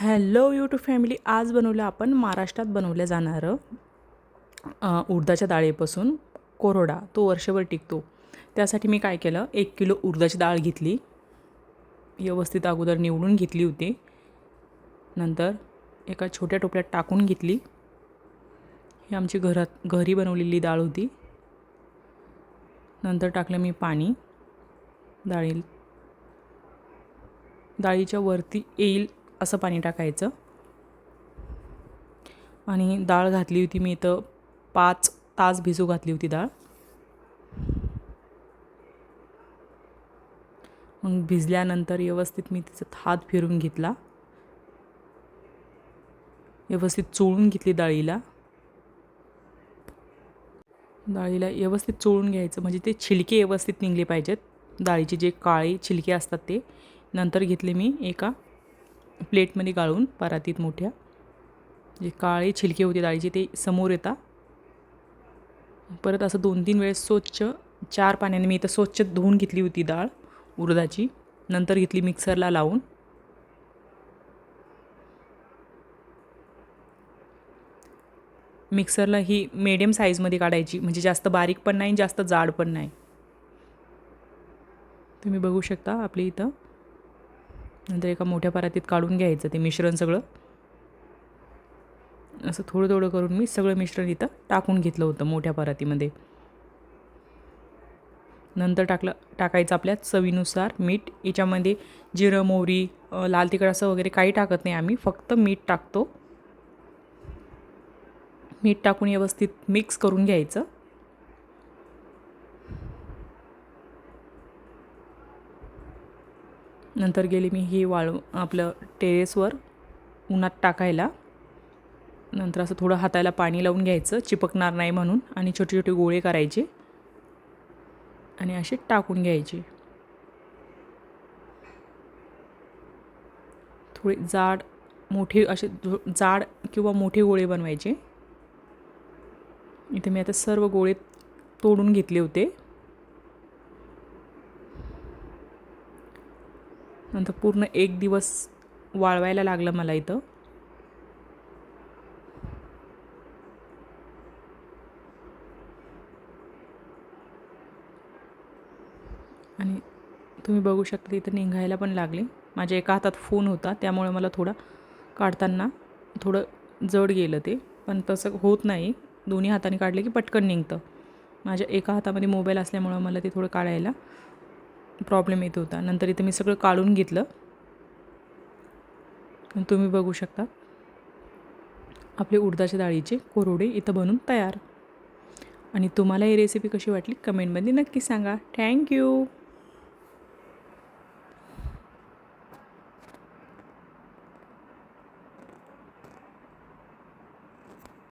Hello YouTube family आज बनवलं आपण महाराष्ट्रात बनवलं जाणारं उडदाच्या डाळीपासून कोरडा तो वर्षभर टिकतो. त्यासाठी मी काय केलं एक किलो उडदाची डाळ घेतली. व्यवस्थित अगोदर निवडून घेतली होती. नंतर एका छोट्या टोपल्यात टाकून घेतली. ही आमची घरात घरी बनवलेली डाळ होती. नंतर टाकलं मी पाणी. डाळी डाळीच्या वरती येईल असं पाणी टाकायचं. आणि डाळ घातली होती मी इथं. पाच तास भिजू घातली होती डाळ. मग भिजल्यानंतर व्यवस्थित मी तिचा हात फिरून घेतला. व्यवस्थित चोळून घेतली डाळीला. डाळीला व्यवस्थित चोळून घ्यायचं. म्हणजे ते छिलके व्यवस्थित निघले पाहिजेत. डाळीचे जे काळे छिलके असतात ते. नंतर घेतले मी एका प्लेटमध्ये गाळून परातीत मोठ्या जे काळे छिलके होते डाळीचे ते समोर येतात परत असं दोन तीन वेळेस स्वच्छ चार पाण्याने मी इथं स्वच्छ धुवून घेतली होती डाळ उडदाची. नंतर घेतली मिक्सरला लावून. मिक्सरला ही मिडियम साईजमध्ये काढायची म्हणजे जास्त बारीक पण नाही जास्त जाड पण नाही. तुम्ही बघू शकता आपली इथं. नंतर एका मोठ्या परातीत काढून घ्यायचं ते मिश्रण सगळं. असं थोडं थोडं करून मी सगळं मिश्रण इथं टाकून घेतलं होतं मोठ्या परातीमध्ये. नंतर टाकलं टाकायचं आपल्या चवीनुसार मीठ. याच्यामध्ये जिरं मोहरी लाल तिखट असं वगैरे काही टाकत नाही आम्ही. फक्त मीठ टाकतो. मीठ टाकून व्यवस्थित मिक्स करून घ्यायचं. नंतर गेली मी ही वाळू आपलं टेरेसवर उन्हात टाकायला. नंतर असं थोडं हाताला पाणी लावून घ्यायचं चिपकणार नाही म्हणून आणि छोटे छोटे गोळे करायचे आणि असे टाकून घ्यायचे. थोडे जाड मोठे असे जाड किंवा मोठे गोळे बनवायचे. इथे मी आता सर्व गोळे तोडून घेतले होते. नंतर पूर्ण एक दिवस वाळवायला लागलं मला इथं. आणि तुम्ही बघू शकता इथं निघायला पण लागले. माझ्या एका हातात फोन होता त्यामुळे मला थोडा काढताना थोडं जड गेलं ते. पण तसं होत नाही. दोन्ही हाताने काढले की पटकन निघतं. माझ्या एका हातामध्ये मोबाईल असल्यामुळं मला ते थोडं काढायला प्रॉब्लेम येत होता. नंतर इथं मी सगळं काढून घेतलं. तुम्ही बघू शकता. आपले उडदाच्या डाळीचे कोरोडे इथं बनून तयार. आणि तुम्हाला ही रेसिपी कशी वाटली? कमेंटमध्ये नक्की सांगा. थँक्यू